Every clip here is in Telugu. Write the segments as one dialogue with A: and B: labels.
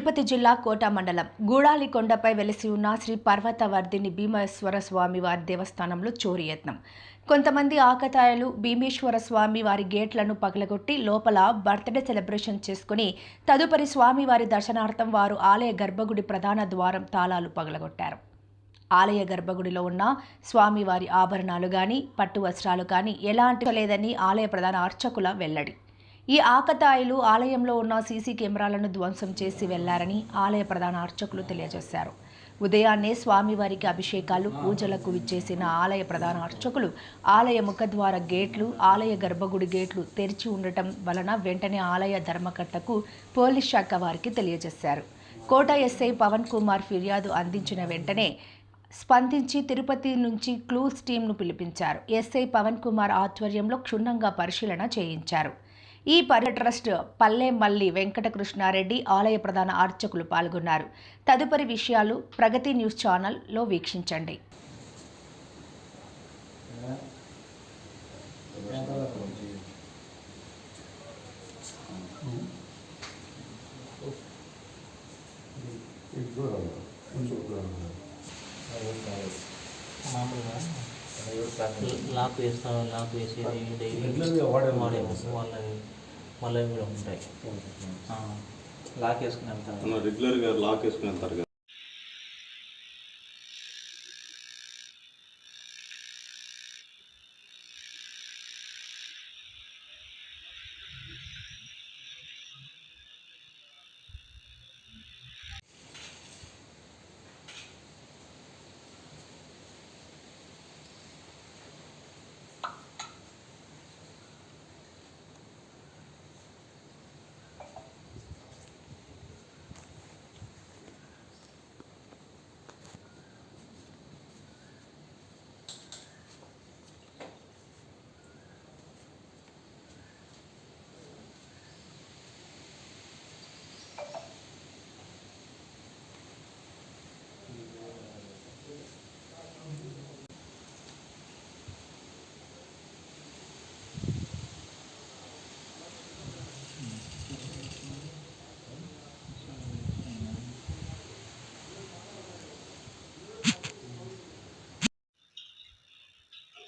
A: తిరుపతి జిల్లా కోట మండలం గూడాలి కొండపై వెలిసి ఉన్న శ్రీ పర్వతవర్ధిని భీమేశ్వర స్వామి వారి దేవస్థానంలో చోరీ యత్నం. కొంతమంది ఆకతాయలు భీమేశ్వర స్వామి వారి గేట్లను పగలగొట్టి లోపల బర్త్డే సెలబ్రేషన్ చేసుకుని తదుపరి స్వామి వారి దర్శనార్థం వారు ఆలయ గర్భగుడి ప్రధాన ద్వారం తాళాలు పగలగొట్టారు. ఆలయ గర్భగుడిలో ఉన్న స్వామివారి ఆభరణాలు కానీ పట్టు వస్త్రాలు కానీ ఎలాంటి లేదని ఆలయ ప్రధాన అర్చకుల వెల్లడి. ఈ ఆకతాయిలు ఆలయంలో ఉన్న సీసీ కెమెరాలను ధ్వంసం చేసి వెళ్ళారని ఆలయ ప్రధాన అర్చకులు తెలియజేశారు. ఉదయాన్నే స్వామివారికి అభిషేకాలు పూజలకు విచ్చేసిన ఆలయ ప్రధాన అర్చకులు ఆలయ ముఖద్వార గేట్లు ఆలయ గర్భగుడి గేట్లు తెరిచి ఉండటం వలన వెంటనే ఆలయ ధర్మకర్తకు పోలీస్ శాఖ వారికి తెలియజేశారు. కోట ఎస్ఐ పవన్ కుమార్ ఫిర్యాదు అందించిన వెంటనే స్పందించి తిరుపతి నుంచి క్లూస్ టీంను పిలిపించారు. ఎస్ఐ పవన్ కుమార్ ఆధ్వర్యంలో క్షుణ్ణంగా పరిశీలన చేయించారు. ఈ పర్య ట్రస్ట్ పల్లె మల్లి వెంకటకృష్ణారెడ్డి ఆలయ ప్రధాన అర్చకులు పాల్గొన్నారు. తదుపరి విషయాలు ప్రగతి న్యూస్ ఛానల్లో వీక్షించండి.
B: లాక్ వేస్తా లాక్ వేసేది డైలీ
C: రెగ్యులర్గా వాడే
B: వాడే వాళ్ళవి వాళ్ళవి కూడా ఉంటాయి. ఆ, లాక్ వేసుకుని వెళ్తారు.
C: రెగ్యులర్గా లాక్ వేసుకుని వెళ్తారు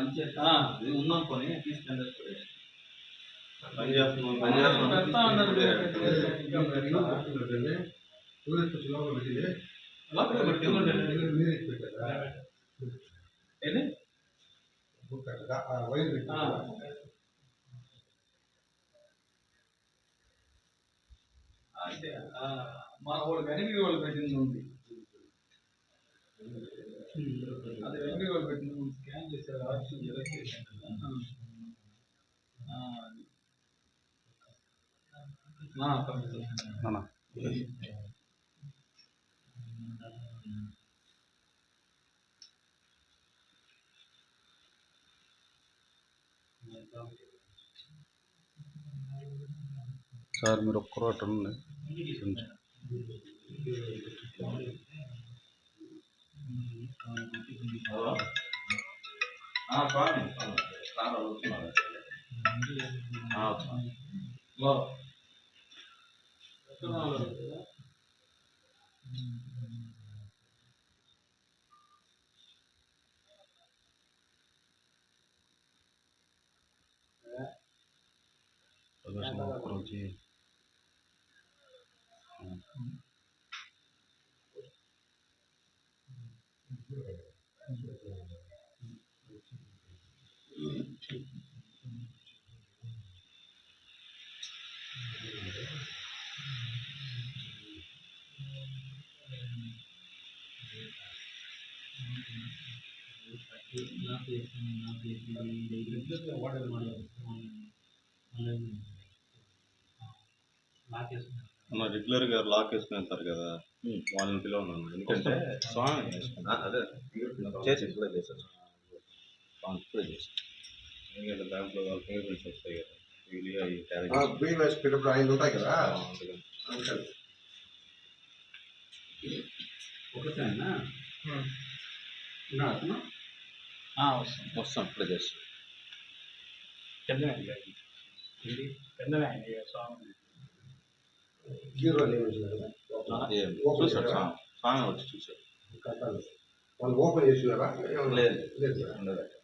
D: ఇచ్చేస్తా ఇది ఉందాం కొని తీసుకెళ్ళి
C: పని చేస్తున్నాం
D: పని చేస్తున్నాం. పెడతా ఉన్నారు మీరు. లోపల పెట్టి ఇవ్వండి. ఏంటి? ఆ. అంటే ఆ, మా వాళ్ళు వెనక్కి వాళ్ళు పెట్టింది ఉంది అది వెనక్కి వాళ్ళు పెట్టింది ఉంది స్కాన్ చేశారు ఆప్షన్ జెరాక్స్ చేశారు ఆ, అది. ఆ, పంపించేసాను.
C: నాన్న. సార్ మీరు ఒక్కరు అటు
D: స్వామి సార్ వాళ్ళు వస్తున్నారు ఆ, వస్తున్నారు. హలో వస్తున్నారు.
C: ప్రదర్శన ఒక్కరోజు చేయి.
B: లాక్ వేస్తాను లాక్ వేసుకున్నాను
C: మన రెగ్యులర్గా లాక్ వేసుకుని వెళ్తారు కదా. వాళ్ళని పిలవను ఎందుకంటే స్వామి
E: అదే చేసి ఇప్పుడే చేశారు ఇప్పుడే చేశారు
C: ఎందుకంటే దాంట్లో వాళ్ళ ఫింగర్ ప్రింట్స్ వస్తాయి కదా.
E: పెట్టినప్పుడు ఉంటాయి కదా.
C: అందుకని.
E: వస్తాం. ఇప్పుడే చేస్తాం. చూశారు స్వామి? వచ్చి
D: వాళ్ళు ఓపెన్ చేసినారా?
E: లేదు.
D: లేదు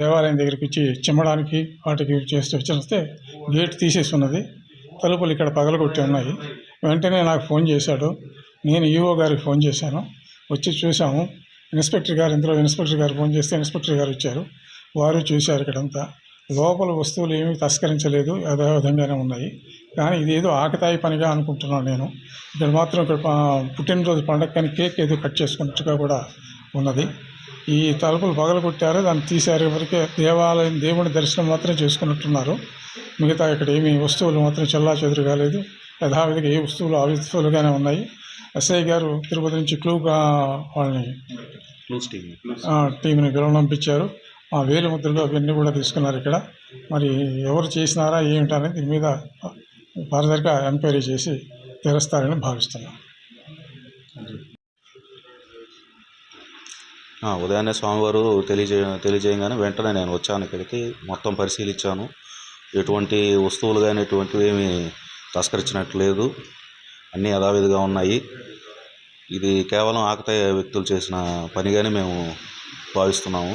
F: దేవాలయం దగ్గరికి వచ్చి చిమ్మడానికి వాటికి చేస్తూ వచ్చేస్తే గేట్ తీసేసి ఉన్నది తలుపులు ఇక్కడ పగలగొట్టి ఉన్నాయి. వెంటనే నాకు ఫోన్ చేశాడు. నేను ఈఓ గారికి ఫోన్ చేశాను. వచ్చి చూసాము ఇన్స్పెక్టర్ గారు ఇందులో ఇన్స్పెక్టర్ గారు ఫోన్ చేస్తే ఇన్స్పెక్టర్ గారు వచ్చారు. వారు చూశారు ఇక్కడంతా. లోపల వస్తువులు ఏమీ తస్కరించలేదు యథావిధంగానే ఉన్నాయి. కానీ ఇదేదో ఆకతాయి పనిగా అనుకుంటున్నాను నేను. ఇక్కడ మాత్రం ఇక్కడ పుట్టినరోజు పండగ కానీ కేక్ ఏదో కట్ చేసుకున్నట్టుగా కూడా ఉన్నది. ఈ తలుపులు పగలగొట్టారు దాన్ని తీశారు ఎవరికే దేవాలయం దేవుని దర్శనం మాత్రం చేసుకున్నట్టున్నారు. మిగతా ఇక్కడ ఏమీ వస్తువులు మాత్రం చెల్లా చెదురు కాలేదు. యథావిధిగా ఏ వస్తువులు ఆ వస్తువులుగానే ఉన్నాయి. ఎస్ఐ గారు తిరుపతి నుంచి క్లూగా వాళ్ళని టీంని పంపించారు. ఆ వేలు ముద్రలు అవన్నీ కూడా తీసుకున్నారు ఇక్కడ. మరి ఎవరు చేసినారా ఏమిటనేది దీని మీద ఫర్దర్గా ఎంక్వైరీ చేసి తెరుస్తారని భావిస్తున్నాను
E: ఉదయాన్నే స్వామివారు తెలియజే తెలియజేయగానే వెంటనే నేను వచ్చాను ఇక్కడికి. మొత్తం పరిశీలించాను. ఎటువంటి వస్తువులు కానీ ఎటువంటివి ఏమి తస్కరించినట్టు లేదు అన్నీ యథావిధిగా ఉన్నాయి. ఇది కేవలం ఆకతాయ వ్యక్తులు చేసిన పనిగానే మేము భావిస్తున్నాము.